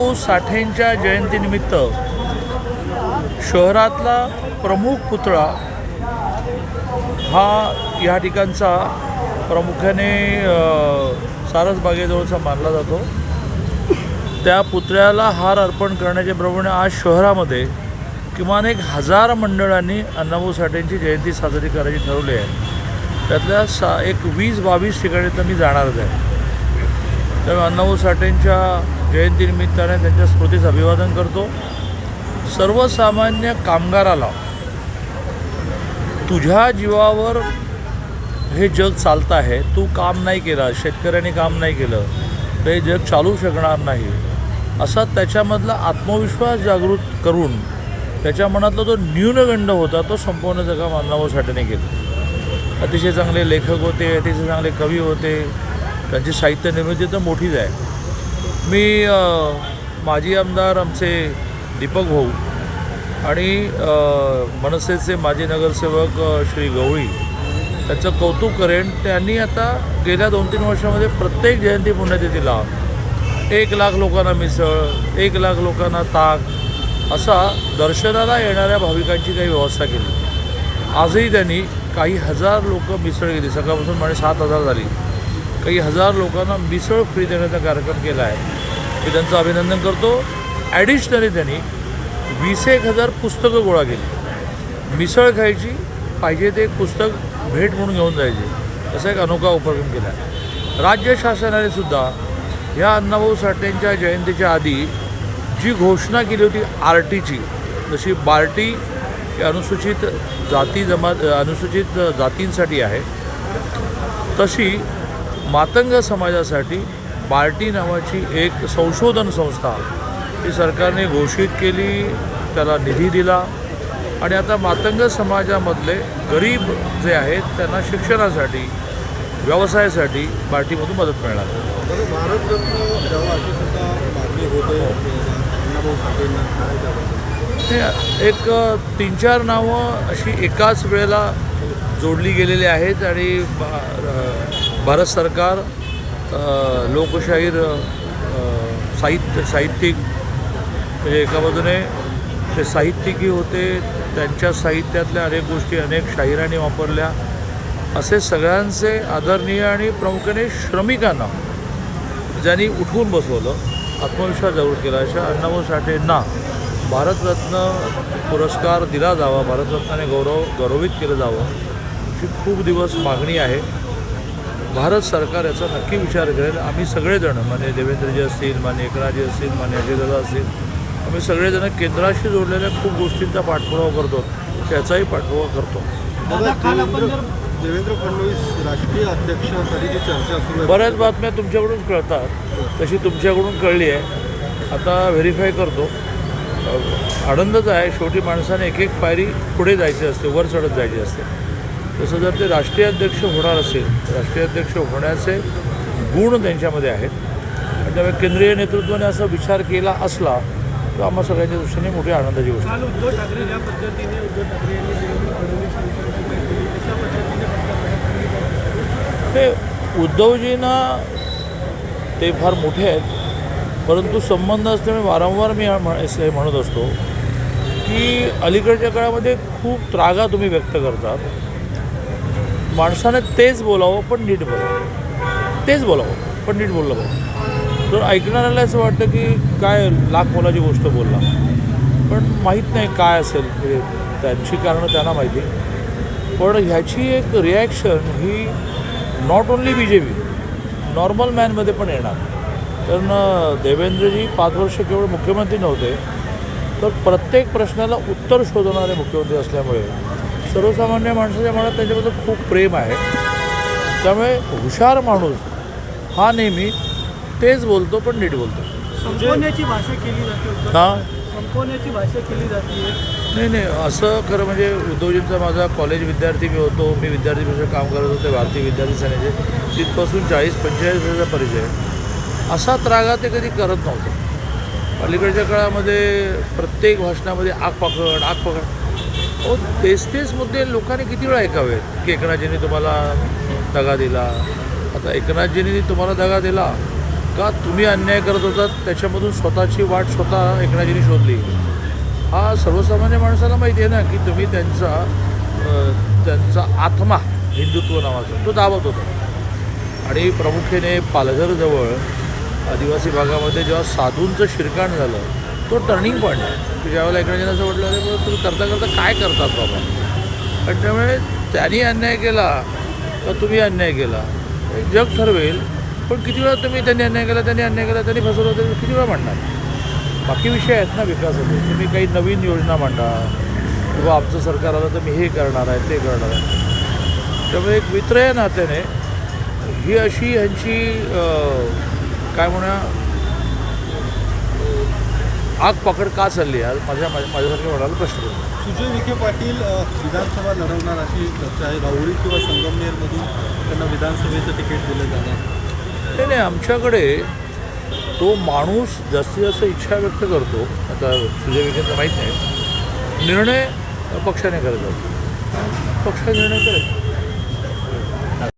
साठेंच्या जयंतीनिमित्त शहरातला प्रमुख पुतळा हा या ठिकाणचा प्रामुख्याने सारसबागेजवळचा मानला जातो. त्या पुतळ्याला हार अर्पण करण्याच्या प्रमाणे आज शहरामध्ये किमान एक हजार मंडळांनी अण्णाभाऊ साठेंची जयंती साजरी करायची ठरवली आहे. त्यातल्या सा एक वीस बावीस ठिकाणी तर मी जाणारच आहे. त्यामुळे अण्णाभाऊ साठेंच्या जयंतीनिमित्ताने त्यांच्या स्मृतीस अभिवादन करतो. सर्वसामान्य कामगाराला तुझ्या जीवावर हे जग चालतं आहे. तू काम नाही केलं शेतकऱ्याने काम नाही केलं तर हे जग चालू शकणार नाही. असा त्याच्यामधला आत्मविश्वास जागृत करून त्याच्या मनातला जो न्यूनगंड होता तो संपवण्याचं काम अण्णाभाऊ साठेने केलं. अतिशय चांगले लेखक होते अतिशय चांगले कवी होते. त्यांची साहित्य निर्मिती तर मोठीच आहे. मी माजी आमदार आमचे दीपक भाऊ आणि मनसेचे माजी नगरसेवक श्री गवळी त्याचं कौतुक करेन. त्यांनी आता गेल्या दोन तीन वर्षामध्ये प्रत्येक जयंती पुण्यतिथीला एक लाख लोकांना मिसळ एक लाख लोकांना ताक असा दर्शनाला येणाऱ्या भाविकांची काही व्यवस्था केली. आजही त्यांनी काही हजार लोक मिसळ गेली सकाळपासून म्हणजे सात हजार झाली. काही हजार लोकांना मिसळ फ्री देण्याचा कार्यक्रम केला आहे. मी त्यांचं अभिनंदन करतो. ॲडिशनली त्यांनी वीस एक हजार पुस्तकं गोळा केली. मिसळ खायची पाहिजे ते एक पुस्तक भेट म्हणून घेऊन जायचे. असा एक अनोखा उपक्रम केला. आहे राज्य शासनाने सुद्धा ह्या अण्णाभाऊ साठेंच्या जयंतीच्या आधी जी घोषणा केली होती आर टीची जशी बार्टी अनुसूचित जाती जमा अनुसूचित जातींसाठी आहे तशी मातंग समाजासाठी बार्टी नावाची एक संशोधन संस्था ही सरकारने घोषित केली त्याला निधी दिला. आणि आता मातंग समाजामधले गरीब जे आहेत त्यांना शिक्षणासाठी व्यवसायासाठी बार्टीमधून मदत मिळणार. हे. एक तीन चार नावं अशी एकाच वेळेला जोडली गेलेली आहेत आणि भारत सरकार लोकशाहीर साहित्य साहित्यिक म्हणजे एका बाजूने ते साहित्यिकही होते त्यांच्या साहित्यातल्या अनेक गोष्टी अनेक शाहिरांनी वापरल्या. असे सगळ्यांचे आदरणीय आणि प्रामुख्याने श्रमिकांना ज्यांनी उठवून बसवलं आत्मविश्वास जागृत केला. अशा अण्णाभाऊ साठेंना भारतरत्न पुरस्कार दिला जावा भारतरत्नाने गौरव गौरवित केलं जावं अशी खूप दिवस मागणी आहे. भारत सरकार याचा नक्की विचार करेल. आम्ही सगळेजण मान्य देवेंद्रजी असतील मान्य एकनाथजी असतील मान्य अजयदादा असतील आम्ही सगळेजण केंद्राशी जोडलेल्या खूप गोष्टींचा पाठपुरावा करतो. त्याचाही पाठपुरावा करतो. देवेंद्र देवेंद्र फडणवीस राष्ट्रीय अध्यक्षासाठी जी चर्चा सुरू बऱ्याच बातम्या तुमच्याकडून कळतात. तशी तुमच्याकडून कळली आहे. आता व्हेरीफाय करतो. आनंदच आहे. शेवटी माणसाने एक एक पायरी पुढे जायची असते वर चढत जायची असते. तसं जर ते राष्ट्रीय अध्यक्ष होणार असेल राष्ट्रीय अध्यक्ष होण्याचे गुण त्यांच्यामध्ये आहेत. आणि त्यामुळे केंद्रीय नेतृत्वाने असा विचार केला असला तर आम्हा सगळ्यांच्या दृष्टीने मोठी आनंदाची गोष्ट उद्धव ठाकरे ज्या पद्धतीने उद्धव ठाकरे ते उद्धवजींना ते फार मोठे आहेत परंतु संबंध असल्यामुळे वारंवार मी म्हण- हे म्हणत असतो की अलीकडच्या काळामध्ये खूप त्रागा तुम्ही व्यक्त करतात. माणसाने तेच बोलावं पण नीट बोलावं. तेच बोलावं पण नीट बोललं पाहिजे. तर ऐकणाऱ्याला असं वाटतं की काय लाख मोलाची गोष्ट बोलला. पण माहीत नाही काय असेल म्हणजे त्यांची कारणं त्यांना माहिती. पण ह्याची एक reaction he not only B J P normal मॅनमध्ये पण येणार. कारण देवेंद्रजी पाच वर्ष केवळ मुख्यमंत्री नव्हते. तर प्रत्येक प्रश्नाला उत्तर शोधणारे मुख्यमंत्री असल्यामुळे सर्वसामान्य माणसाच्या मनात त्याच्याबद्दल खूप प्रेम आहे. त्यामुळे हुशार माणूस हा नेहमी तेच बोलतो पण नीट बोलतो. संपवण्याची भाषा केली जाते हा? संपवण्याची भाषा केली जाते. नाही नाही असं खरं म्हणजे उद्धवजींचा माझा कॉलेज विद्यार्थी मी होतो मी विद्यार्थी परिषद काम करत होते भारतीय विद्यार्थी सेनेचे. तिथपासून चाळीस पंचेचाळीस वर्षाचा परिचय आहे. असा त्रागा ते कधी करत नव्हते. अलीकडच्या काळामध्ये प्रत्येक भाषणामध्ये आग पकड आग पकड हो तेच तेच मुद्दे लोकांनी किती वेळा ऐकावेत? की एकनाथजींनी तुम्हाला दगा दिला. आता एकनाथजींनी तुम्हाला दगा दिला. का तुम्ही अन्याय करत होतात त्याच्यामधून स्वतःची वाट स्वतः एकनाथजींनी शोधली. हा सर्वसामान्य माणसाला माहिती आहे ना की तुम्ही त्यांचा त्यांचा आत्मा हिंदुत्व नावाचा तो दावत होता. आणि प्रामुख्याने पालघरजवळ आदिवासी भागामध्ये जेव्हा साधूंचं शिरकाण झालं तो टर्निंग पॉईंट आहे की ज्यावेळेला एकनाथजींना असं म्हटलं होतं तुम्ही करता करता काय करतात बाबा? आणि त्यामुळे त्यांनी अन्याय केला का तुम्ही अन्याय केला. हे जग ठरवेल पण किती वेळा तुम्ही त्यांनी अन्याय केला त्यांनी अन्याय केला त्यांनी फसवलं तरी किती वेळा म्हणणार? बाकी विषय आहेत ना विकासाचे. तुम्ही काही नवीन योजना मांडा किंवा आमचं सरकार आलं तर मी हे करणार आहे ते करणार आहे. त्यामुळे एक मित्र आहे नात्याने ही अशी ह्यांची काय म्हणा आग पकड का चालली आहे माझ्या माझ्या- माझ्यासारख्या म्हणाला प्रश्न पडतो सुजय विखे पाटील विधानसभा लढवणार अशी चर्चा आहे. राहुरी किंवा संगमनेरमधून त्यांना विधानसभेचं तिकीट दिलं जाणार. नाही नाही आमच्याकडे तो माणूस जास्तीत जास्त इच्छा व्यक्त करतो. आता सुजय विखेंचं माहीत नाही. निर्णय पक्षाने करत असतो पक्ष निर्णय करेल.